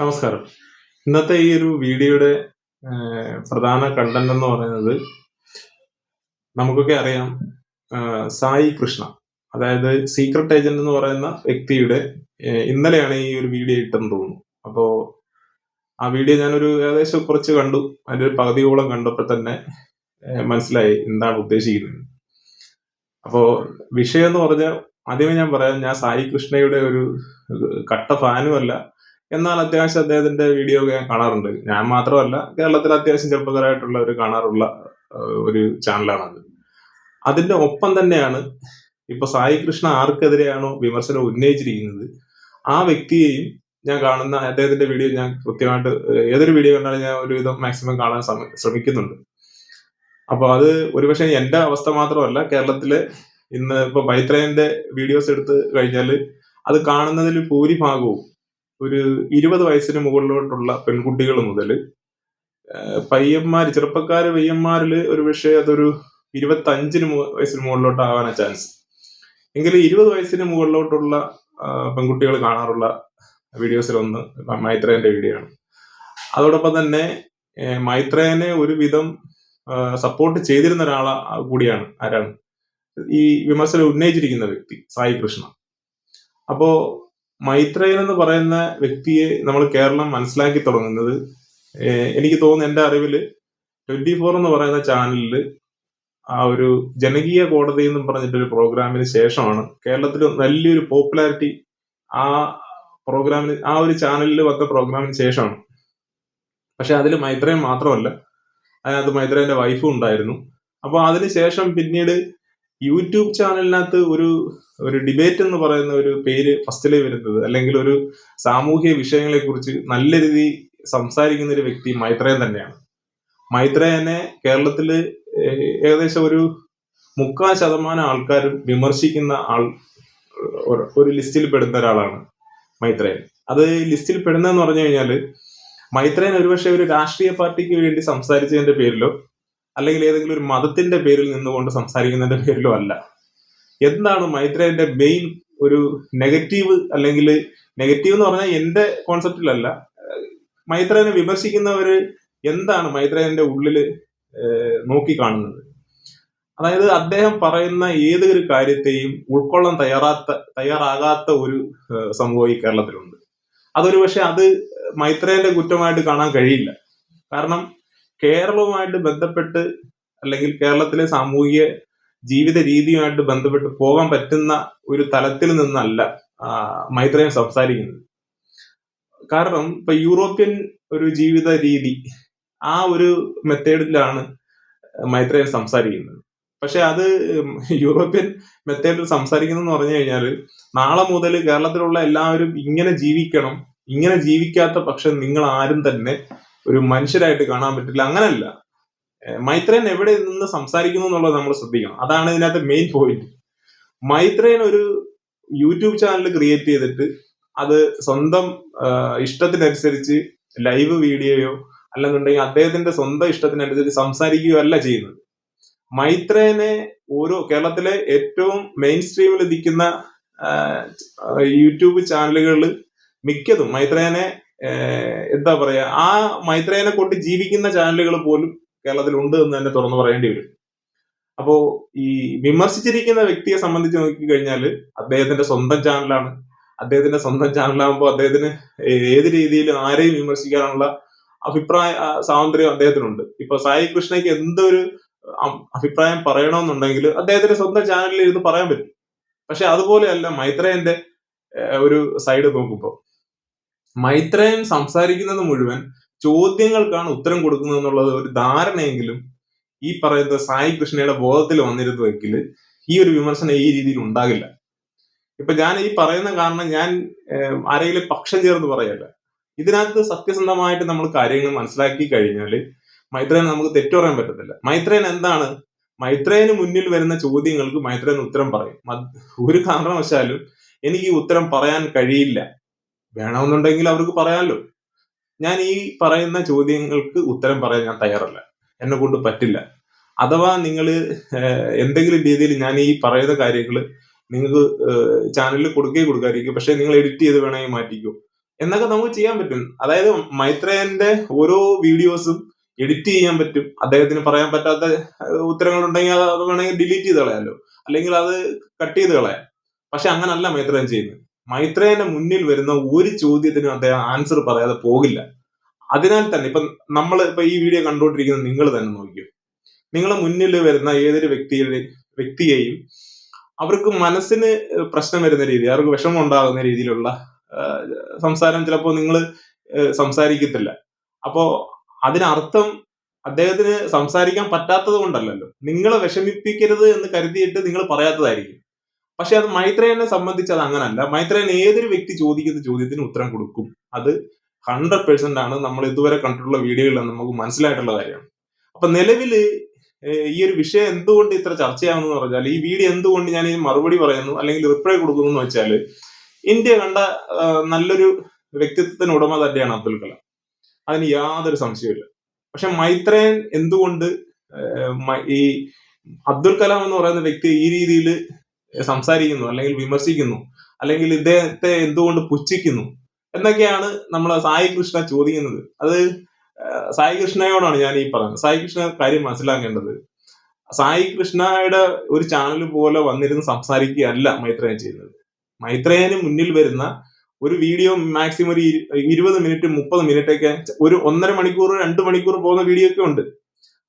നമസ്കാരം. ഇന്നത്തെ ഈ ഒരു വീഡിയോയുടെ പ്രധാന കണ്ടന്റ് എന്ന് പറയുന്നത് നമുക്കൊക്കെ അറിയാം സായി കൃഷ്ണ. അതായത് സീക്രട്ട് ഏജന്റ് എന്ന് പറയുന്ന വ്യക്തിയുടെ ഇന്നലെയാണ് ഈ ഒരു വീഡിയോ ഇട്ടെന്ന് തോന്നുന്നു. അപ്പോ ആ വീഡിയോ ഞാനൊരു ഏകദേശം കുറച്ച് കണ്ടു. അതിന്റെ ഒരു പകുതിയോളം കണ്ടപ്പോൾ തന്നെ മനസ്സിലായി എന്താണ് ഉദ്ദേശിക്കുന്നത്. അപ്പോ വിഷയം എന്ന് പറഞ്ഞാൽ ആദ്യമേ ഞാൻ പറയാം ഞാൻ സായി കൃഷ്ണയുടെ ഒരു കട്ട ഫാനും അല്ല എന്നാൽ അത്യാവശ്യം അദ്ദേഹത്തിന്റെ വീഡിയോ ഒക്കെ ഞാൻ കാണാറുണ്ട്. ഞാൻ മാത്രമല്ല കേരളത്തിൽ അത്യാവശ്യം ചെറുപ്പക്കാരായിട്ടുള്ള ഒരു കാണാറുള്ള ഒരു ചാനലാണത് അതിന്റെ ഒപ്പം തന്നെയാണ് ഇപ്പൊ സായി കൃഷ്ണ ആർക്കെതിരെയാണോ വിമർശനം ഉന്നയിച്ചിരിക്കുന്നത് ആ വ്യക്തിയെയും ഞാൻ കാണുന്ന അദ്ദേഹത്തിന്റെ വീഡിയോ ഞാൻ കൃത്യമായിട്ട് ഏതൊരു വീഡിയോ കണ്ടാലും ഞാൻ ഒരുവിധം മാക്സിമം കാണാൻ ശ്രമ- ശ്രമിക്കുന്നുണ്ട്. അപ്പൊ അത് ഒരുപക്ഷെ എന്റെ അവസ്ഥ മാത്രമല്ല കേരളത്തിലെ ഇന്ന് ഇപ്പൊ ബൈത്രേന്റെ വീഡിയോസ് എടുത്ത് കഴിഞ്ഞാൽ അത് കാണുന്നതിൽ ഭൂരിഭാഗവും ഒരു ഇരുപത് വയസ്സിന് മുകളിലോട്ടുള്ള പെൺകുട്ടികൾ മുതൽ പയ്യന്മാർ ചെറുപ്പക്കാര് പയ്യന്മാരിൽ ഒരു പക്ഷേ അതൊരു ഇരുപത്തി അഞ്ചിന് വയസ്സിന് മുകളിലോട്ട് ആവാനാ ചാൻസ്. എങ്കിലും ഇരുപത് വയസ്സിന് മുകളിലോട്ടുള്ള പെൺകുട്ടികൾ കാണാറുള്ള വീഡിയോസിലൊന്ന് മൈത്രേന്റെ വീഡിയോ ആണ്. അതോടൊപ്പം തന്നെ മൈത്രേനെ ഒരുവിധം സപ്പോർട്ട് ചെയ്തിരുന്ന ഒരാളാ കൂടിയാണ് ആരാണ്? ഈ വിമർശനം ഉന്നയിച്ചിരിക്കുന്ന വ്യക്തി സായി കൃഷ്ണ. അപ്പോ മൈത്രേയൻ എന്ന് പറയുന്ന വ്യക്തിയെ നമ്മൾ കേരളം മനസ്സിലാക്കി തുടങ്ങുന്നത് എനിക്ക് തോന്നുന്നു എന്റെ അറിവിൽ ട്വന്റി ഫോർ എന്ന് പറയുന്ന ചാനലിൽ ആ ഒരു ജനകീയ കോടതി എന്നും പറഞ്ഞിട്ടൊരു പ്രോഗ്രാമിന് ശേഷമാണ് കേരളത്തിൽ നല്ലൊരു പോപ്പുലാരിറ്റി ആ പ്രോഗ്രാമിന് ആ ഒരു ചാനലിൽ വന്ന പ്രോഗ്രാമിന് ശേഷമാണ്. പക്ഷെ അതിൽ മൈത്രേയൻ മാത്രമല്ല. അതിനകത്ത് മൈത്രേയന്റെ വൈഫും ഉണ്ടായിരുന്നു. അപ്പൊ അതിനുശേഷം പിന്നീട് യൂട്യൂബ് ചാനലിനകത്ത് ഒരു ഒരു ഡിബേറ്റ് എന്ന് പറയുന്ന ഒരു പേര് ഫസ്റ്റിലേ വരുന്നത്. അല്ലെങ്കിൽ ഒരു സാമൂഹ്യ വിഷയങ്ങളെ കുറിച്ച് നല്ല രീതി സംസാരിക്കുന്ന ഒരു വ്യക്തി മൈത്രേയൻ തന്നെയാണ്. മൈത്രേയനെ കേരളത്തിൽ ഏകദേശം ഒരു മുക്കാൽ ശതമാനം ആൾക്കാരും വിമർശിക്കുന്ന ആൾ ഒരു- ഒരു ലിസ്റ്റിൽ പെടുന്ന ഒരാളാണ് മൈത്രേയൻ. അത് ലിസ്റ്റിൽ പെടുന്നതെന്ന് പറഞ്ഞു കഴിഞ്ഞാൽ മൈത്രേയൻ ഒരുപക്ഷെ ഒരു രാഷ്ട്രീയ പാർട്ടിക്ക് വേണ്ടി സംസാരിച്ചതിന്റെ പേരിലോ അല്ലെങ്കിൽ ഏതെങ്കിലും ഒരു മതത്തിന്റെ പേരിൽ നിന്നുകൊണ്ട് സംസാരിക്കുന്നതിന്റെ പേരിലോ അല്ല. എന്താണ് മൈത്രേയന്റെ മെയിൻ ഒരു നെഗറ്റീവ് അല്ലെങ്കിൽ നെഗറ്റീവ് എന്ന് പറഞ്ഞാൽ എന്റെ കോൺസെപ്റ്റിലല്ല മൈത്രേയനെ വിമർശിക്കുന്നവര് എന്താണ് മൈത്രേയന്റെ ഉള്ളിൽ നോക്കി കാണുന്നത് അതായത് അദ്ദേഹം പറയുന്ന ഏതൊരു കാര്യത്തെയും ഉൾക്കൊള്ളാൻ തയ്യാറാത്ത തയ്യാറാകാത്ത ഒരു സംഭവം ഈ കേരളത്തിലുണ്ട്. അതൊരു പക്ഷെ അത് മൈത്രേയന്റെ കുറ്റമായിട്ട് കാണാൻ കഴിയില്ല. കാരണം കേരളവുമായിട്ട് ബന്ധപ്പെട്ട് അല്ലെങ്കിൽ കേരളത്തിലെ സാമൂഹിക ജീവിത രീതിയുമായിട്ട് ബന്ധപ്പെട്ട് പോകാൻ പറ്റുന്ന ഒരു തലത്തിൽ നിന്നല്ല ആ, മൈത്രേയൻ സംസാരിക്കുന്നത്. കാരണം ഇപ്പൊ യൂറോപ്യൻ ഒരു ജീവിത രീതി ആ ഒരു മെത്തേഡിലാണ് മൈത്രേയൻ സംസാരിക്കുന്നത്. പക്ഷെ അത് യൂറോപ്യൻ മെത്തേഡിൽ സംസാരിക്കുന്നതെന്ന് പറഞ്ഞു കഴിഞ്ഞാൽ നാളെ മുതൽ കേരളത്തിലുള്ള എല്ലാവരും ഇങ്ങനെ ജീവിക്കണം ഇങ്ങനെ ജീവിക്കാത്ത പക്ഷെ നിങ്ങൾ ആരും തന്നെ ഒരു മനുഷ്യരായിട്ട് കാണാൻ പറ്റില്ല. അങ്ങനല്ല. മൈത്രേൻ എവിടെ നിന്ന് സംസാരിക്കുന്നു എന്നുള്ളത് നമ്മൾ ശ്രദ്ധിക്കണം. അതാണ് ഇതിനകത്ത് മെയിൻ പോയിന്റ് മൈത്രേൻ ഒരു യൂട്യൂബ് ചാനൽ ക്രിയേറ്റ് ചെയ്തിട്ട് അത് സ്വന്തം ഇഷ്ടത്തിനനുസരിച്ച് ലൈവ് വീഡിയോയോ അല്ലെന്നുണ്ടെങ്കിൽ അദ്ദേഹത്തിന്റെ സ്വന്തം ഇഷ്ടത്തിനനുസരിച്ച് സംസാരിക്കുകയോ അല്ല ചെയ്യുന്നത്. മൈത്രേനെ ഓരോ കേരളത്തിലെ ഏറ്റവും മെയിൻ സ്ട്രീമിൽ നിൽക്കുന്ന യൂട്യൂബ് ചാനലുകളിൽ മിക്കതും മൈത്രേയനെ ഏഹ് എന്താ പറയാ ആ മൈത്രേനെ കൊണ്ട് ജീവിക്കുന്ന ചാനലുകൾ പോലും കേരളത്തിൽ ഉണ്ട് എന്ന് തന്നെ തുറന്നു പറയേണ്ടി വരും. അപ്പോ ഈ വിമർശിച്ചിരിക്കുന്ന വ്യക്തിയെ സംബന്ധിച്ച് നോക്കിക്കഴിഞ്ഞാൽ അദ്ദേഹത്തിന്റെ സ്വന്തം ചാനലാണ്. അദ്ദേഹത്തിന്റെ സ്വന്തം ചാനലാകുമ്പോൾ അദ്ദേഹത്തിന് ഏത് രീതിയിൽ ആരെയും വിമർശിക്കാനുള്ള അഭിപ്രായ സ്വാതന്ത്ര്യം അദ്ദേഹത്തിനുണ്ട്. ഇപ്പൊ സായി കൃഷ്ണയ്ക്ക് എന്തൊരു അഭിപ്രായം പറയണമെന്നുണ്ടെങ്കിൽ അദ്ദേഹത്തിന്റെ സ്വന്തം ചാനലിൽ ഇരുന്ന് പറയാൻ പറ്റും. പക്ഷെ അതുപോലെയല്ല മൈത്രേയന്റെ ഒരു സൈഡ് നോക്കുമ്പോൾ മൈത്രേയൻ സംസാരിക്കുന്നത് മുഴുവൻ ചോദ്യങ്ങൾക്കാണ് ഉത്തരം കൊടുക്കുന്നത് എന്നുള്ളത് ഒരു ധാരണയെങ്കിലും ഈ പറയുന്ന സായി കൃഷ്ണയുടെ ബോധത്തിൽ വന്നിരുന്നുവെങ്കിൽ ഈ ഒരു വിമർശനം ഈ രീതിയിൽ ഉണ്ടാകില്ല. ഇപ്പൊ ഞാൻ ഈ പറയുന്ന കാരണം ഞാൻ ആരെങ്കിലും പക്ഷം ചേർന്ന് പറയല്ല. ഇതിനകത്ത് സത്യസന്ധമായിട്ട് നമ്മൾ കാര്യങ്ങൾ മനസ്സിലാക്കി കഴിഞ്ഞാൽ മൈത്രേയൻ നമുക്ക് തെറ്റു പറയാൻ പറ്റത്തില്ല. മൈത്രേൻ എന്താണ്? മൈത്രേന് മുന്നിൽ വരുന്ന ചോദ്യങ്ങൾക്ക് മൈത്രേൻ ഉത്തരം പറയും. ഒരു കാരണവശാലും എനിക്ക് ഉത്തരം പറയാൻ കഴിയില്ല. വേണമെന്നുണ്ടെങ്കിൽ അവർക്ക് പറയാമല്ലോ ഞാൻ ഈ പറയുന്ന ചോദ്യങ്ങൾക്ക് ഉത്തരം പറയാൻ ഞാൻ തയ്യാറല്ല. എന്നെ കൊണ്ട് പറ്റില്ല. അഥവാ നിങ്ങൾ എന്തെങ്കിലും രീതിയിൽ ഞാൻ ഈ പറയുന്ന കാര്യങ്ങൾ നിങ്ങൾക്ക് ചാനലിൽ കൊടുക്കുകയും കൊടുക്കാതിരിക്കും. പക്ഷെ നിങ്ങൾ എഡിറ്റ് ചെയ്ത് വേണമെങ്കിൽ മാറ്റിക്കോ. എന്നൊക്കെ നമുക്ക് ചെയ്യാൻ പറ്റും. അതായത് മൈത്രേയന്റെ ഓരോ വീഡിയോസും എഡിറ്റ് ചെയ്യാൻ പറ്റും. അദ്ദേഹത്തിന് പറയാൻ പറ്റാത്ത അത് അത് വേണമെങ്കിൽ ഡിലീറ്റ് ചെയ്ത് കളയാമല്ലോ അല്ലെങ്കിൽ അത് കട്ട് ചെയ്ത് കളയാം. പക്ഷെ അങ്ങനല്ല മൈത്രേയൻ ചെയ്യുന്നത്. മൈത്രേയന്റെ മുന്നിൽ വരുന്ന ഒരു ചോദ്യത്തിനും അദ്ദേഹം ആൻസർ പറയാതെ പോകില്ല. അതിനാൽ തന്നെ ഇപ്പൊ നമ്മൾ ഇപ്പൊ ഈ വീഡിയോ കണ്ടുകൊണ്ടിരിക്കുന്ന നിങ്ങൾ തന്നെ നോക്കിയോ നിങ്ങളെ മുന്നിൽ വരുന്ന ഏതൊരു വ്യക്തിയുടെ വ്യക്തിയെയും അവർക്ക് മനസ്സിന് പ്രശ്നം വരുന്ന രീതി അവർക്ക് വിഷമം ഉണ്ടാകുന്ന രീതിയിലുള്ള സംസാരം ചിലപ്പോൾ നിങ്ങൾ സംസാരിക്കത്തില്ല. അപ്പോ അതിനർത്ഥം അദ്ദേഹത്തിന് സംസാരിക്കാൻ പറ്റാത്തത് കൊണ്ടല്ലല്ലോ. നിങ്ങളെ വിഷമിപ്പിക്കരുത് എന്ന് കരുതിയിട്ട് നിങ്ങൾ പറയാത്തതായിരിക്കും. പക്ഷെ അത് മൈത്രേനെ സംബന്ധിച്ച് അത് അങ്ങനല്ല. മൈത്രേൻ ഏതൊരു വ്യക്തി ചോദിക്കുന്ന ചോദ്യത്തിന് ഉത്തരം കൊടുക്കും. അത് ഹൺഡ്രഡ് പെർസെന്റ് ആണ്. നമ്മൾ ഇതുവരെ കണ്ടിട്ടുള്ള വീഡിയോകളിൽ നമുക്ക് മനസ്സിലായിട്ടുള്ള കാര്യമാണ്. അപ്പൊ നിലവിൽ ഈ ഒരു വിഷയം എന്തുകൊണ്ട് ഇത്ര ചർച്ചയാവുന്നു പറഞ്ഞാൽ ഈ വീഡിയോ എന്തുകൊണ്ട് ഞാൻ ഈ മറുപടി പറയുന്നു അല്ലെങ്കിൽ റിപ്ലൈ കൊടുക്കുന്നു എന്ന് വെച്ചാൽ ഇന്ത്യ കണ്ട നല്ലൊരു വ്യക്തിത്വത്തിന് ഉടമ തന്നെയാണ് അബ്ദുൽ കലാം. അതിന് യാതൊരു സംശയമില്ല പക്ഷെ മൈത്രേൻ എന്തുകൊണ്ട് ഈ അബ്ദുൽ കലാം എന്ന് പറയുന്ന വ്യക്തി ഈ രീതിയിൽ സംസാരിക്കുന്നു അല്ലെങ്കിൽ വിമർശിക്കുന്നു അല്ലെങ്കിൽ ഇദ്ദേഹത്തെ എന്തുകൊണ്ട് പുച്ഛിക്കുന്നു എന്നൊക്കെയാണ് നമ്മൾ സായി കൃഷ്ണ ചോദിക്കുന്നത്. അത് സായി കൃഷ്ണയോടാണ് ഞാൻ ഈ പറയുന്നത് സായി കൃഷ്ണ കാര്യം മനസ്സിലാക്കേണ്ടത് സായി കൃഷ്ണയുടെ ഒരു ചാനൽ പോലെ വന്നിരുന്ന് സംസാരിക്കുകയല്ല മൈത്രേയൻ ചെയ്യുന്നത്. മൈത്രേയന് മുന്നിൽ വരുന്ന ഒരു വീഡിയോ മാക്സിമം ഒരു ഇരുപത് മിനിറ്റ് മുപ്പത് മിനിറ്റ് ഒക്കെ ഒരു ഒന്നര മണിക്കൂർ രണ്ട് മണിക്കൂർ പോകുന്ന വീഡിയോ ഒക്കെ ഉണ്ട്.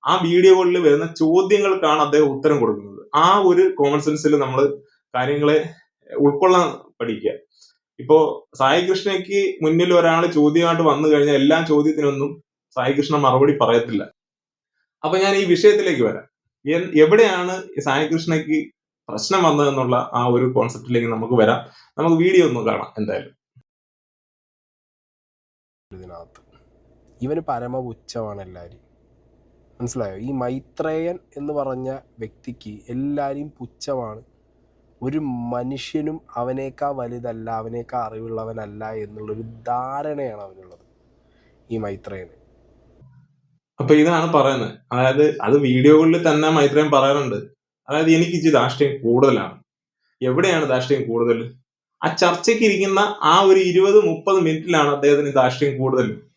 ആ വീഡിയോകളിൽ വരുന്ന ചോദ്യങ്ങൾക്കാണ് അദ്ദേഹം ഉത്തരം കൊടുക്കുന്നത്. ആ ഒരു കോമൺ സെൻസിൽ നമ്മൾ കാര്യങ്ങളെ ഉൾക്കൊള്ളാൻ പഠിക്കുക ഇപ്പോ സായി കൃഷ്ണയ്ക്ക് മുന്നിൽ ഒരാൾ ചോദ്യമായിട്ട് വന്നു കഴിഞ്ഞാൽ എല്ലാ ചോദ്യത്തിനൊന്നും സായി കൃഷ്ണ മറുപടി പറയത്തില്ല. അപ്പൊ ഞാൻ ഈ വിഷയത്തിലേക്ക് വരാം. എവിടെയാണ് സായി കൃഷ്ണയ്ക്ക് പ്രശ്നം വന്നതെന്നുള്ള ആ ഒരു കോൺസെപ്റ്റിലേക്ക് നമുക്ക് വരാം. നമുക്ക് വീഡിയോ ഒന്ന് കാണാം എന്തായാലും. ഇതിനകത്ത്. പരമ പുച്ഛമാണ് എല്ലാവരും. മനസ്സിലായോ? ഈ മൈത്രേയൻ എന്ന് പറഞ്ഞ വ്യക്തിക്ക് എല്ലാവരെയും പുച്ഛമാണ്. ഒരു മനുഷ്യനും അവനേക്കാൾ വലുതല്ല അവനേക്കാൾ അറിവുള്ളവനല്ല എന്നുള്ളൊരു ധാരണയാണ് അവനുള്ളത് ഈ മൈത്രേയന്. അപ്പൊ ഇതാണ് പറയുന്നത്. അതായത് അത് വീഡിയോകളിൽ തന്നെ മൈത്രേയൻ പറയാറുണ്ട്. അതായത് എനിക്ക് ഇച്ചിരി ധാർഷ്ട്യം കൂടുതലാണ്. എവിടെയാണ് ധാർഷ്ട്യം കൂടുതൽ? ആ ചർച്ചയ്ക്ക് ഇരിക്കുന്ന ആ ഒരു ഇരുപത് മുപ്പത് മിനിറ്റിലാണ് അദ്ദേഹത്തിന് ധാർഷ്ട്യം കൂടുതൽ.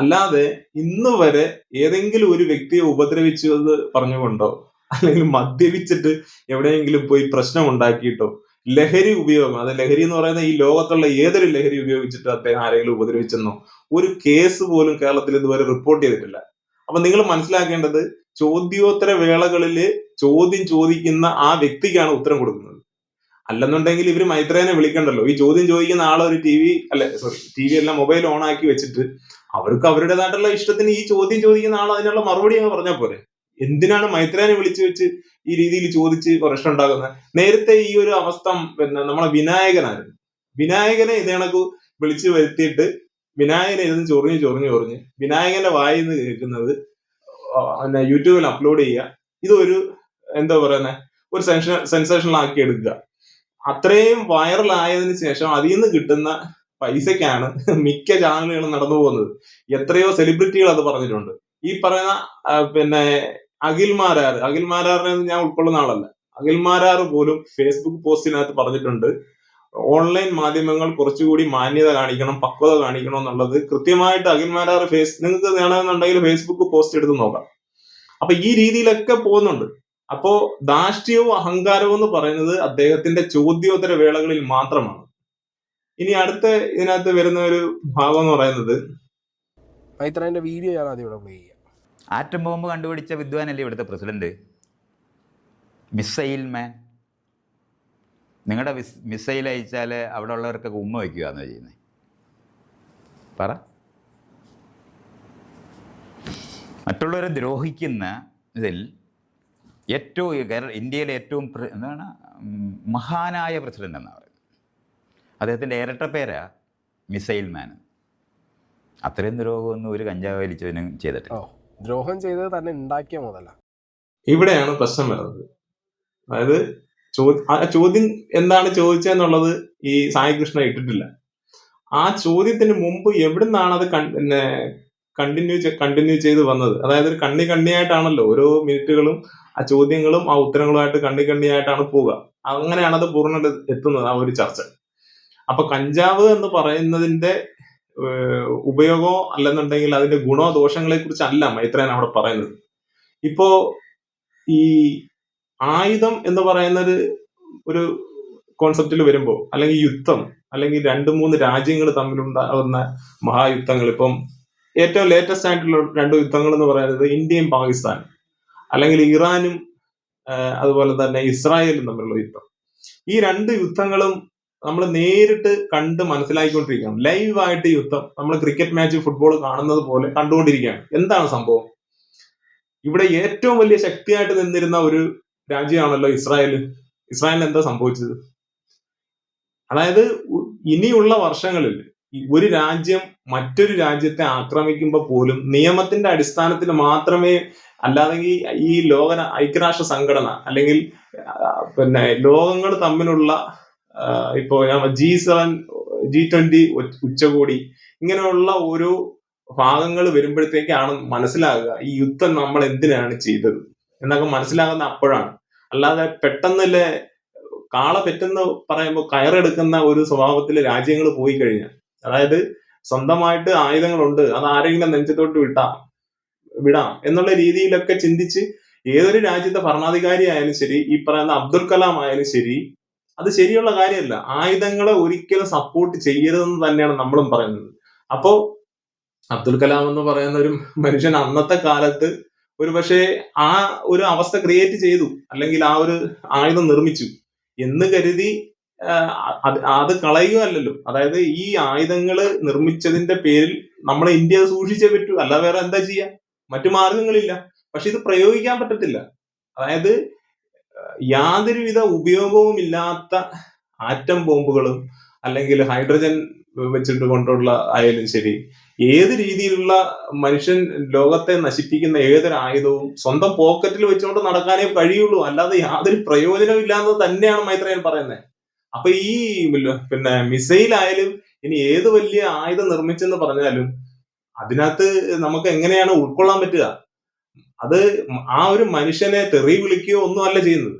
അല്ലാതെ ഇന്ന് വരെ ഏതെങ്കിലും ഒരു വ്യക്തിയെ ഉപദ്രവിച്ചത് പറഞ്ഞുകൊണ്ടോ? അല്ലെങ്കിൽ മദ്യപിച്ചിട്ട് എവിടെയെങ്കിലും പോയി പ്രശ്നം ഉണ്ടാക്കിയിട്ടോ? ലഹരി ഉപയോഗം അത് ലഹരി എന്ന് പറയുന്ന ഈ ലോകത്തുള്ള ഏതൊരു ലഹരി ഉപയോഗിച്ചിട്ട് അദ്ദേഹം ആരെങ്കിലും ഉപദ്രവിച്ചെന്നോ? ഒരു കേസ് പോലും കേരളത്തിൽ ഇതുവരെ റിപ്പോർട്ട് ചെയ്തിട്ടില്ല. അപ്പൊ നിങ്ങൾ മനസ്സിലാക്കേണ്ടത് ചോദ്യോത്തര വേളകളിൽ ചോദ്യം ചോദിക്കുന്ന ആ വ്യക്തിക്കാണ് ഉത്തരം കൊടുക്കുന്നത്. അല്ലെന്നുണ്ടെങ്കിൽ ഇവർ മൈത്രേനെ വിളിക്കണ്ടല്ലോ. ഈ ചോദ്യം ചോദിക്കുന്ന ആളെ ഒരു ടി വി അല്ലെ സോറി ടി വി എല്ലാം മൊബൈൽ ഓൺ ആക്കി വെച്ചിട്ട് അവർക്ക് അവരുടേതായിട്ടുള്ള ഇഷ്ടത്തിന് ഈ ചോദ്യം ചോദിക്കുന്ന ആൾ അതിനുള്ള മറുപടി അങ്ങ് പറഞ്ഞാൽ പോരെ. എന്തിനാണ് മൈത്രേനെ വിളിച്ചു വെച്ച് ഈ രീതിയിൽ ചോദിച്ച് പ്രശ്നം ഉണ്ടാകുന്നത് നേരത്തെ ഈ ഒരു അവസ്ഥ പിന്നെ നമ്മളെ വിനായകനായിരുന്നു. വിനായകനെ ഇതേ വിളിച്ചു വരുത്തിയിട്ട് വിനായകനെ ഇരുന്ന് ചൊറിഞ്ഞ് ചൊറിഞ്ഞ് ചൊറിഞ്ഞ് വിനായകന്റെ വായിൽ നിന്ന് കേൾക്കുന്നത് പിന്നെ യൂട്യൂബിൽ അപ്ലോഡ് ചെയ്യുക ഇതൊരു എന്താ പറയുന്നത് ഒരു സെൻസേഷണൽ ആക്കി എടുക്കുക. അത്രയും വൈറൽ ആയതിനു ശേഷം അതിൽ നിന്ന് കിട്ടുന്ന പൈസക്കാണ് മിക്ക ചാനലുകളും നടന്നു പോകുന്നത്. എത്രയോ സെലിബ്രിറ്റികൾ അത് പറഞ്ഞിട്ടുണ്ട്. ഈ പറയുന്ന പിന്നെ അഖിൽ മാരാർ അഖിൽ മാരാറിനെ ഞാൻ ഉൾക്കൊള്ളുന്ന ആളല്ല. അഖിൽ മാരാർ പോലും ഫേസ്ബുക്ക് പോസ്റ്റിനകത്ത് പറഞ്ഞിട്ടുണ്ട് ഓൺലൈൻ മാധ്യമങ്ങൾ കുറച്ചുകൂടി മാന്യത കാണിക്കണം പക്വത കാണിക്കണം എന്നുള്ളത് കൃത്യമായിട്ട് അഖിൽ മാരാർ ഫേസ് നിങ്ങൾക്ക് വേണമെന്നുണ്ടെങ്കിൽ ഫേസ്ബുക്ക് പോസ്റ്റ് എടുത്ത് നോക്കാം. അപ്പൊ ഈ രീതിയിലൊക്കെ പോകുന്നുണ്ട്. അപ്പോ ധാഷ്ട്യവും അഹങ്കാരവും എന്ന് പറയുന്നത് അദ്ദേഹത്തിന്റെ ചോദ്യോത്തര വേളകളിൽ മാത്രമാണ്. ഇനി അടുത്ത ഇതിനകത്ത് വരുന്ന ഒരു ഭാഗം എന്ന് പറയുന്നത് മൈത്രന്റെ വീഡിയോ ഞാൻ ആദ്യം ഇവിടെ പ്ലേ ചെയ്യാം. ആറ്റം ബോംബ് കണ്ടുപിടിച്ച വിദ്വാനല്ലേ ഇവിടുത്തെ പ്രസിഡന്റ്? മിസൈൽ മാൻ. നിങ്ങളുടെ മിസൈൽ അയച്ചാൽ അവിടെ ഉള്ളവർക്കൊക്കെ ഉമ്മ വയ്ക്കുക എന്ന് ചെയ്യുന്നത് പറ. മറ്റുള്ളവരെ ദ്രോഹിക്കുന്ന ഇതിൽ ഏറ്റവും കേരള ഇന്ത്യയിലെ ഏറ്റവും എന്താണ് മഹാനായ പ്രസിഡന്റ് എന്നാണ് പറയുന്നത് ഇരട്ട പേരാ മിസൈൽ മാൻ. അത്രയും ദ്രോഹമൊന്നും ഒരു കഞ്ചാവ് വലിച്ചവനും ചെയ്തിട്ട് ദ്രോഹം ചെയ്തത് തന്നെ ഉണ്ടാക്കിയ മുതല. ഇവിടെയാണ് പ്രശ്നം വരുന്നത്. അതായത് ആ ചോദ്യം എന്താണ് ചോദിച്ചെന്നുള്ളത് ഈ സായി കൃഷ്ണ ഇട്ടിട്ടില്ല. ആ ചോദ്യത്തിന് മുമ്പ് എവിടുന്നാണ് അത് പിന്നെ കണ്ടിന്യൂ കണ്ടിന്യൂ ചെയ്ത് വന്നത്? അതായത് ഒരു കണ്ണി കണ്ണിയായിട്ടാണല്ലോ ഓരോ മിനിറ്റുകളും ആ ചോദ്യങ്ങളും ആ ഉത്തരങ്ങളുമായിട്ട് കണ്ണി കണ്ണിയായിട്ടാണ് പോവുക. അങ്ങനെയാണ് അത് പൂർണ എത്തുന്നത് ആ ഒരു ചർച്ച. അപ്പൊ കഞ്ചാവ് എന്ന് പറയുന്നതിന്റെ ഉപയോഗോ ഉപയോഗമോ അല്ലെന്നുണ്ടെങ്കിൽ അതിന്റെ ഗുണോ ദോഷങ്ങളെ കുറിച്ച് അല്ല മൈത്രേൻ അവിടെ പറയുന്നത്. ഇപ്പോ ഈ ആയുധം എന്ന് പറയുന്നത് ഒരു കോൺസെപ്റ്റിൽ വരുമ്പോൾ അല്ലെങ്കിൽ യുദ്ധം അല്ലെങ്കിൽ രണ്ട് മൂന്ന് രാജ്യങ്ങൾ തമ്മിലുണ്ടാകുന്ന മഹായുദ്ധങ്ങൾ ഇപ്പം ഏറ്റവും ലേറ്റസ്റ്റ് ആയിട്ടുള്ള രണ്ട് യുദ്ധങ്ങൾ എന്ന് പറയുന്നത് ഇന്ത്യയും പാകിസ്ഥാനും അല്ലെങ്കിൽ ഇറാനും അതുപോലെ തന്നെ ഇസ്രായേലും തമ്മിലുള്ള യുദ്ധം. ഈ രണ്ട് യുദ്ധങ്ങളും നമ്മൾ നേരിട്ട് കണ്ട് മനസ്സിലാക്കിക്കൊണ്ടിരിക്കുകയാണ് ലൈവായിട്ട് യുദ്ധം നമ്മൾ ക്രിക്കറ്റ് മാച്ച് ഫുട്ബോൾ കാണുന്നത് പോലെ കണ്ടുകൊണ്ടിരിക്കുകയാണ്. എന്താണ് സംഭവം? ഇവിടെ ഏറ്റവും വലിയ ശക്തിയായിട്ട് നിന്നിരുന്ന ഒരു രാജ്യമാണല്ലോ ഇസ്രായേൽ. ഇസ്രായേലിന് എന്താ സംഭവിച്ചത്? അതായത് ഇനിയുള്ള വർഷങ്ങളിൽ ഒരു രാജ്യം മറ്റൊരു രാജ്യത്തെ ആക്രമിക്കുമ്പോൾ പോലും നിയമത്തിന്റെ അടിസ്ഥാനത്തിൽ മാത്രമേ അല്ലാതെങ്കിൽ ഈ ലോക ഐക്യരാഷ്ട്ര സംഘടന അല്ലെങ്കിൽ പിന്നെ ലോകങ്ങൾ തമ്മിലുള്ള ഇപ്പോ ജി സെവൻ ജി ട്വന്റി ഉച്ചകോടി ഇങ്ങനെയുള്ള ഓരോ ഭാഗങ്ങൾ വരുമ്പോഴത്തേക്കാണ് മനസ്സിലാകുക ഈ യുദ്ധം നമ്മൾ എന്തിനാണ് ചെയ്തത്. എന്നൊക്കെ മനസ്സിലാകുന്ന അപ്പോഴാണ്. അല്ലാതെ പെട്ടെന്നല്ലേ കാള പെറ്റെന്ന് പറയുമ്പോൾ കയറെടുക്കുന്ന ഒരു സ്വഭാവത്തിൽ രാജ്യങ്ങൾ പോയി കഴിഞ്ഞാൽ അതായത് സ്വന്തമായിട്ട് ആയുധങ്ങളുണ്ട് അത് ആരെങ്കിലും നെഞ്ചത്തോട്ട് വിട്ടാം വിടാം എന്നുള്ള രീതിയിലൊക്കെ ചിന്തിച്ച് ഏതൊരു രാജ്യത്തെ ഭരണാധികാരി ആയാലും ശരി ഈ പറയുന്ന അബ്ദുൽ കലാം ആയാലും ശരി അത് ശരിയുള്ള കാര്യമല്ല. ആയുധങ്ങളെ ഒരിക്കലും സപ്പോർട്ട് ചെയ്യരുതെന്ന് തന്നെയാണ് നമ്മളും പറയുന്നത്. അപ്പോ അബ്ദുൽ കലാം എന്ന് പറയുന്ന ഒരു മനുഷ്യൻ അന്നത്തെ കാലത്ത് ഒരു പക്ഷേ ആ ഒരു അവസ്ഥ ക്രിയേറ്റ് ചെയ്തു. അല്ലെങ്കിൽ ആ ഒരു ആയുധം നിർമ്മിച്ചു. എന്ന് കരുതി അത് കളയുകയല്ലല്ലോ. അതായത് ഈ ആയുധങ്ങൾ നിർമ്മിച്ചതിന്റെ പേരിൽ നമ്മളെ ഇന്ത്യ സൂക്ഷിച്ചേ പറ്റൂ. അല്ല വേറെ എന്താ ചെയ്യാ? മറ്റു മാർഗങ്ങളില്ല. പക്ഷെ ഇത് പ്രയോഗിക്കാൻ പറ്റത്തില്ല. അതായത് യാതൊരുവിധ ഉപയോഗവും ഇല്ലാത്ത ആറ്റം ബോംബുകളും അല്ലെങ്കിൽ ഹൈഡ്രജൻ വെച്ചിട്ട് കൊണ്ടുള്ള ആയാലും ശരി ഏത് രീതിയിലുള്ള മനുഷ്യൻ ലോകത്തെ നശിപ്പിക്കുന്ന ഏതൊരു ആയുധവും സ്വന്തം പോക്കറ്റിൽ വെച്ചുകൊണ്ട് നടക്കാനേ കഴിയുള്ളൂ. അല്ലാതെ യാതൊരു പ്രയോജനവും ഇല്ലാന്ന് തന്നെയാണ് മൈത്രയൻ പറയുന്നത്. അപ്പൊ ഈ പിന്നെ മിസൈൽ ആയാലും ഇനി ഏത് വലിയ ആയുധം നിർമ്മിച്ചെന്ന് പറഞ്ഞാലും അതിനകത്ത് നമുക്ക് എങ്ങനെയാണ് ഉൾക്കൊള്ളാൻ പറ്റുക? അത് ആ ഒരു മനുഷ്യനെ തെറി വിളിക്കുകയോ ഒന്നും അല്ല ചെയ്യുന്നത്.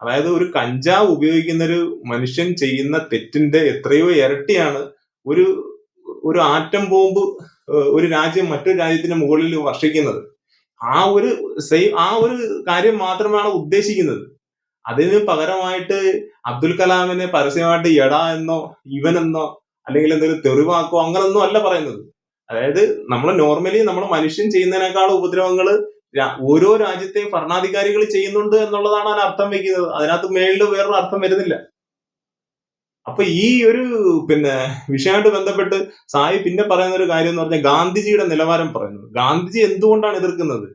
അതായത് ഒരു കഞ്ചാവ് ഉപയോഗിക്കുന്ന ഒരു മനുഷ്യൻ ചെയ്യുന്ന തെറ്റിന്റെ എത്രയോ ഇരട്ടിയാണ് ഒരു ഒരു ആറ്റം ബോംബ് ഒരു രാജ്യം മറ്റൊരു രാജ്യത്തിന് മുകളിൽ വർഷിക്കുന്നത്. ആ ഒരു സെയിം ആ ഒരു കാര്യം മാത്രമാണ് ഉദ്ദേശിക്കുന്നത്. അതിന് പകരമായിട്ട് അബ്ദുൽ കലാമിനെ പരസ്യമായിട്ട് എടാ എന്നോ ഇവനെന്നോ അല്ലെങ്കിൽ എന്തെങ്കിലും തെറിവാക്കോ അങ്ങനൊന്നും അല്ല പറയുന്നത്. അതായത് നമ്മൾ നോർമലി നമ്മൾ മനുഷ്യൻ ചെയ്യുന്നതിനേക്കാൾ ഉപദ്രവങ്ങൾ ഓരോ രാജ്യത്തെയും ഭരണാധികാരികൾ ചെയ്യുന്നുണ്ട് എന്നുള്ളതാണ് അതിന് അർത്ഥം വെക്കുന്നത്. അതിനകത്ത് മേളിൽ വേറൊരു അർത്ഥം വരുന്നില്ല. അപ്പൊ ഈ ഒരു പിന്നെ വിഷയമായിട്ട് ബന്ധപ്പെട്ട് സായി പിന്നെ പറയുന്ന ഒരു കാര്യം എന്ന് പറഞ്ഞാൽ ഗാന്ധിജിയുടെ നിലവാരം പറയുന്നത്. ഗാന്ധിജി എന്തുകൊണ്ടാണ് എതിർക്കുന്നത്?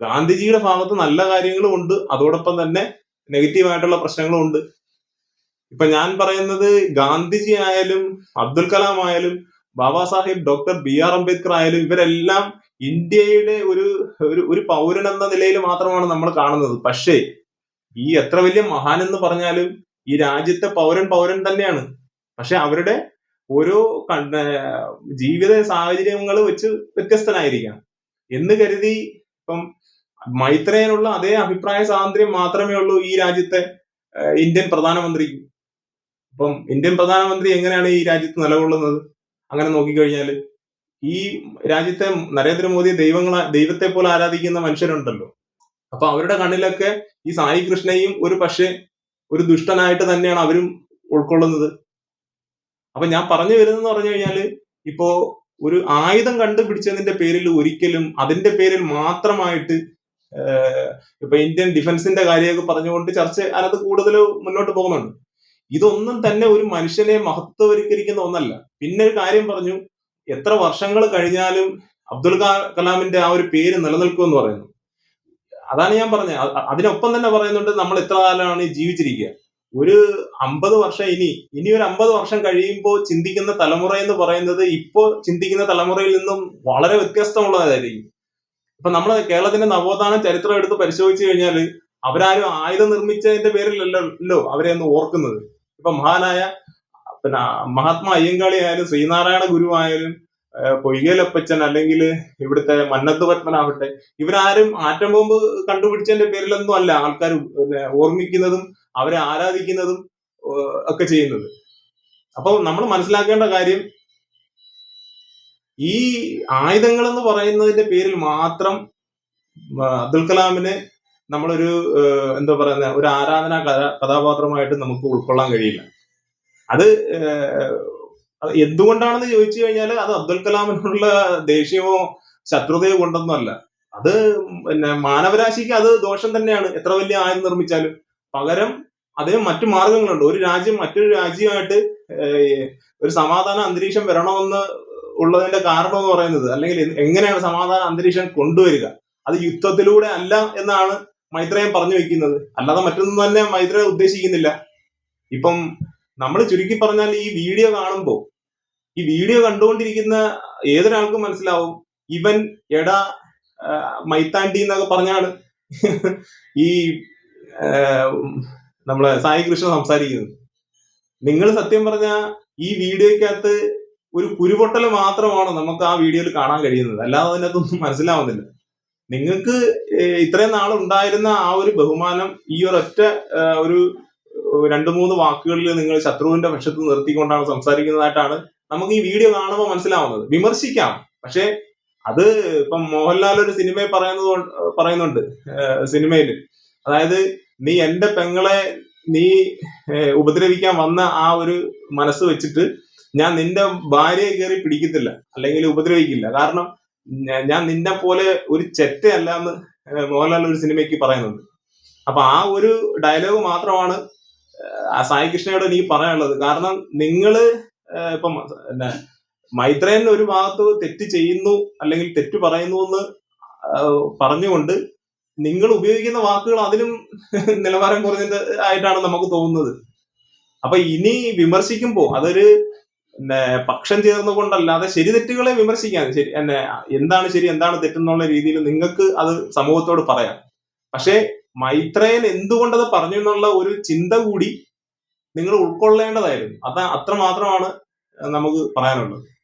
ഗാന്ധിജിയുടെ ഭാഗത്ത് നല്ല കാര്യങ്ങളും ഉണ്ട്. അതോടൊപ്പം തന്നെ നെഗറ്റീവായിട്ടുള്ള പ്രശ്നങ്ങളും ഉണ്ട്. ഇപ്പൊ ഞാൻ പറയുന്നത് ഗാന്ധിജി ആയാലും അബ്ദുൽ കലാം ആയാലും Baba Sahib doctor B R Ambedkar ആയാലും ഇവരെല്ലാം ഇന്ത്യയുടെ ഒരു ഒരു പൗരൻ എന്ന നിലയിൽ മാത്രമാണ് നമ്മൾ കാണുന്നത്. പക്ഷേ ഈ എത്ര വലിയ മഹാൻ എന്ന് പറഞ്ഞാലും ഈ രാജ്യത്തെ പൗരൻ പൗരൻ തന്നെയാണ്. പക്ഷെ അവരുടെ ഓരോ ജീവിത സാഹചര്യങ്ങൾ വെച്ച് വ്യത്യസ്തനായിരിക്കാം എന്ന് കരുതി ഇപ്പം മൈത്രേയനുള്ള അതേ അഭിപ്രായ സ്വാതന്ത്ര്യം മാത്രമേ ഉള്ളൂ ഈ രാജ്യത്തെ ഇന്ത്യൻ പ്രധാനമന്ത്രി. അപ്പം ഇന്ത്യൻ പ്രധാനമന്ത്രി എങ്ങനെയാണ് ഈ രാജ്യത്ത് നിലകൊള്ളുന്നത്? അങ്ങനെ നോക്കിക്കഴിഞ്ഞാൽ ഈ രാജ്യത്തെ നരേന്ദ്രമോദി ദൈവങ്ങളെ ദൈവത്തെ പോലെ ആരാധിക്കുന്ന മനുഷ്യരുണ്ടല്ലോ. അപ്പൊ അവരുടെ കണ്ണിലൊക്കെ ഈ സായി കൃഷ്ണയും ഒരു പക്ഷേ ഒരു ദുഷ്ടനായിട്ട് തന്നെയാണ് അവരും ഉൾക്കൊള്ളുന്നത്. അപ്പൊ ഞാൻ പറഞ്ഞു വരുന്നതെന്ന് പറഞ്ഞു കഴിഞ്ഞാൽ ഇപ്പോ ഒരു ആയുധം കണ്ടുപിടിച്ചതിന്റെ പേരിൽ ഒരിക്കലും അതിന്റെ പേരിൽ മാത്രമായിട്ട് ഇപ്പൊ ഇന്ത്യൻ ഡിഫൻസിന്റെ കാര്യമൊക്കെ പറഞ്ഞുകൊണ്ട് ചർച്ച അതിനകത്ത് കൂടുതൽ മുന്നോട്ട് പോകുന്നുണ്ട്. ഇതൊന്നും തന്നെ ഒരു മനുഷ്യനെ മഹത്വവൽക്കരിക്കുന്ന ഒന്നല്ല. പിന്നെ ഒരു കാര്യം പറഞ്ഞു എത്ര വർഷങ്ങൾ കഴിഞ്ഞാലും അബ്ദുൽ കലാമിന്റെ ആ ഒരു പേര് നിലനിൽക്കും എന്ന് പറയുന്നു. അതാണ് ഞാൻ പറഞ്ഞത്. അതിനൊപ്പം തന്നെ പറയുന്നുണ്ട് നമ്മൾ എത്ര കാലമാണ് ജീവിച്ചിരിക്കുക. ഒരു അമ്പത് വർഷം ഇനി ഇനി ഒരു അമ്പത് വർഷം കഴിയുമ്പോൾ ചിന്തിക്കുന്ന തലമുറ എന്ന് പറയുന്നത് ഇപ്പോ ചിന്തിക്കുന്ന തലമുറയിൽ നിന്നും വളരെ വ്യത്യസ്തമുള്ളതായിരിക്കും. ഇപ്പൊ നമ്മൾ കേരളത്തിന്റെ നവോത്ഥാന ചരിത്രം എടുത്ത് പരിശോധിച്ചു കഴിഞ്ഞാൽ അവരാരും ആയുധം നിർമ്മിച്ചതിന്റെ പേരിലല്ലോ അവരെ ഒന്ന് ഓർക്കുന്നത്. ഇപ്പൊ മഹാനായ പിന്നെ മഹാത്മാ അയ്യങ്കാളി ആയാലും ശ്രീനാരായണ ഗുരു ആയാലും പൊയ്യലപ്പച്ചൻ അല്ലെങ്കിൽ ഇവിടുത്തെ മന്നത്ത് പത്മനാവട്ടെ ഇവരാരും ആറ്റം ബോംബ് കണ്ടുപിടിച്ചതിന്റെ പേരിലൊന്നും അല്ല ആൾക്കാർ ഓർമ്മിക്കുന്നതും അവരെ ആരാധിക്കുന്നതും ഒക്കെ ചെയ്യുന്നത്. അപ്പോൾ നമ്മൾ മനസ്സിലാക്കേണ്ട കാര്യം ഈ ആയുധങ്ങൾ എന്ന് പറയുന്നതിന്റെ പേരിൽ മാത്രം അബ്ദുൽ കലാമിനെ നമ്മളൊരു എന്താ പറയുന്ന ഒരു ആരാധനാ കഥ കഥാപാത്രമായിട്ട് നമുക്ക് ഉൾക്കൊള്ളാൻ കഴിയില്ല. അത് എന്തുകൊണ്ടാണെന്ന് ചോദിച്ചു കഴിഞ്ഞാൽ അത് അബ്ദുൽ കലാമിനോടുള്ള ദേഷ്യമോ ശത്രുതയോ കൊണ്ടൊന്നും അല്ല. അത് പിന്നെ മാനവരാശിക്ക് അത് ദോഷം തന്നെയാണ്. എത്ര വലിയ ആയുധം നിർമ്മിച്ചാലും. പകരം അതിന് മറ്റു മാർഗങ്ങളുണ്ട്. ഒരു രാജ്യം മറ്റൊരു രാജ്യമായിട്ട് ഒരു സമാധാന അന്തരീക്ഷം വരണമെന്ന് ഉള്ളതിന്റെ കാരണം എന്ന് പറയുന്നത് അല്ലെങ്കിൽ എങ്ങനെയാണ് സമാധാന അന്തരീക്ഷം കൊണ്ടുവരിക? അത് യുദ്ധത്തിലൂടെ അല്ല എന്നാണ് മൈത്രേയം പറഞ്ഞു വെക്കുന്നത്. അല്ലാതെ മറ്റൊന്നും തന്നെ മൈത്രേയ ഉദ്ദേശിക്കുന്നില്ല. ഇപ്പം നമ്മൾ ചുരുക്കി പറഞ്ഞാൽ ഈ വീഡിയോ കാണുമ്പോൾ ഈ വീഡിയോ കണ്ടുകൊണ്ടിരിക്കുന്ന ഏതൊരാൾക്കും മനസ്സിലാവും. ഇവൻ എടാ മൈത്താണ്ടി എന്നൊക്കെ പറഞ്ഞാണ് ഈ നമ്മളെ സായി കൃഷ്ണ സംസാരിക്കുന്നത്. നിങ്ങൾ സത്യം പറഞ്ഞ ഈ വീഡിയോയ്ക്കകത്ത് ഒരു കുരുപൊട്ടൽ മാത്രമാണ് നമുക്ക് ആ വീഡിയോയിൽ കാണാൻ കഴിയുന്നത്? അല്ലാതെ അതിനകത്തൊന്നും മനസ്സിലാവുന്നില്ല. നിങ്ങൾക്ക് ഇത്രയും നാൾ ഉണ്ടായിരുന്ന ആ ഒരു ബഹുമാനം ഈ ഒരൊറ്റ ഒരു രണ്ടു മൂന്ന് വാക്കുകളിൽ നിങ്ങൾ ശത്രുവിന്റെ പക്ഷത്ത് നിർത്തിക്കൊണ്ടാണ് സംസാരിക്കുന്നതായിട്ടാണ് നമുക്ക് ഈ വീഡിയോ കാണുമ്പോൾ മനസ്സിലാവുന്നത്. വിമർശിക്കാം. പക്ഷേ അത് ഇപ്പം മോഹൻലാൽ ഒരു സിനിമയിൽ പറയുന്നത് പറയുന്നുണ്ട് സിനിമയിൽ അതായത് നീ എന്റെ പെങ്ങളെ നീ ഉപദ്രവിക്കാൻ വന്ന ആ ഒരു മനസ്സ് വെച്ചിട്ട് ഞാൻ നിന്റെ ഭാര്യയെ കയറി പിടിക്കത്തില്ല. അല്ലെങ്കിൽ ഉപദ്രവിക്കില്ല. കാരണം ഞാൻ നിന്നെ പോലെ ഒരു ചെറ്റയല്ല എന്ന് മോഹൻലാൽ ഒരു സിനിമയ്ക്ക് പറയുന്നുണ്ട്. അപ്പൊ ആ ഒരു ഡയലോഗ് മാത്രമാണ് ആ സായി കൃഷ്ണയോട് എനിക്ക് പറയാനുള്ളത്. കാരണം നിങ്ങൾ ഏഹ്, ഇപ്പം പിന്നെ മൈത്രേൻ ഒരു ഭാഗത്ത് തെറ്റ് ചെയ്യുന്നു അല്ലെങ്കിൽ തെറ്റ് പറയുന്നു എന്ന് പറഞ്ഞുകൊണ്ട് നിങ്ങൾ ഉപയോഗിക്കുന്ന വാക്കുകൾ അതിലും നിലവാരം കുറഞ്ഞത് ആയിട്ടാണ് നമുക്ക് തോന്നുന്നത്. അപ്പൊ ഇനി വിമർശിക്കുമ്പോൾ അതൊരു പക്ഷം ചേർന്നുകൊണ്ടല്ലാതെ ശരി തെറ്റുകളെ വിമർശിക്കാൻ ശരി എന്നെ എന്താണ് ശരി എന്താണ് തെറ്റെന്നുള്ള രീതിയിൽ നിങ്ങൾക്ക് അത് സമൂഹത്തോട് പറയാം. പക്ഷേ മൈത്രേയൻ എന്തുകൊണ്ടത് പറഞ്ഞു എന്നുള്ള ഒരു ചിന്ത കൂടി നിങ്ങൾ ഉൾക്കൊള്ളേണ്ടതായിരുന്നു. അത് അത്ര മാത്രമാണ് നമുക്ക് പറയാനുള്ളത്.